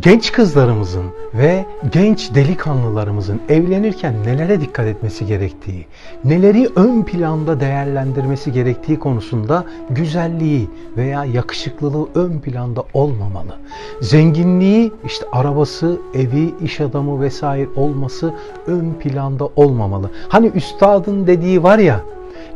genç kızlarımızın ve genç delikanlılarımızın evlenirken nelere dikkat etmesi gerektiği, neleri ön planda değerlendirmesi gerektiği konusunda güzelliği veya yakışıklılığı ön planda olmamalı. Zenginliği, işte arabası, evi, iş adamı vesaire olması ön planda olmamalı. Hani üstadın dediği var ya,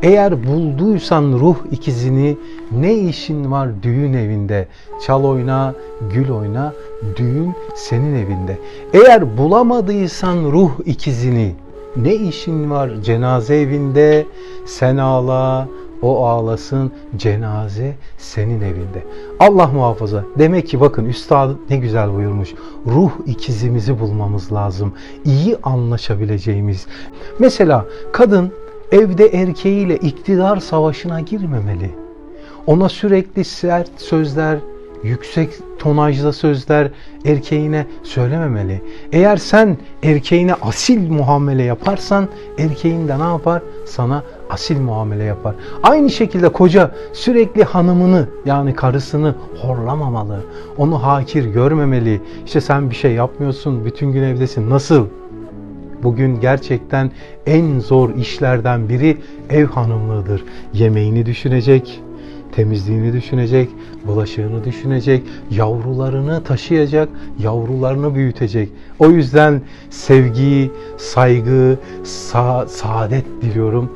eğer bulduysan ruh ikizini ne işin var düğün evinde? Çal oyna, gül oyna, düğün senin evinde. Eğer bulamadıysan ruh ikizini ne işin var cenaze evinde? Sen ağla, o ağlasın, cenaze senin evinde. Allah muhafaza. Demek ki bakın üstad ne güzel buyurmuş. Ruh ikizimizi bulmamız lazım. İyi anlaşabileceğimiz. Mesela kadın evde erkeğiyle iktidar savaşına girmemeli. Ona sürekli sert sözler, yüksek tonajda sözler erkeğine söylememeli. Eğer sen erkeğine asil muamele yaparsan erkeğin de ne yapar? Sana asil muamele yapar. Aynı şekilde koca sürekli hanımını yani karısını horlamamalı. Onu hakir görmemeli. İşte sen bir şey yapmıyorsun, bütün gün evdesin. Nasıl? Bugün gerçekten en zor işlerden biri ev hanımlığıdır. Yemeğini düşünecek, temizliğini düşünecek, bulaşığını düşünecek, yavrularını taşıyacak, yavrularını büyütecek. O yüzden sevgi, saygı, sa- saadet diliyorum.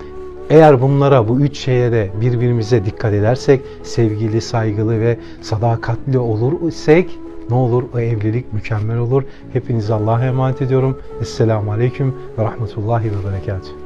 Eğer bunlara, bu üç şeye de birbirimize dikkat edersek, sevgili, saygılı ve sadakatli olur isek ne olur? O evlilik mükemmel olur. Hepinizi Allah'a emanet ediyorum. Esselamu Aleyküm ve Rahmetullahi ve Berekatuhu.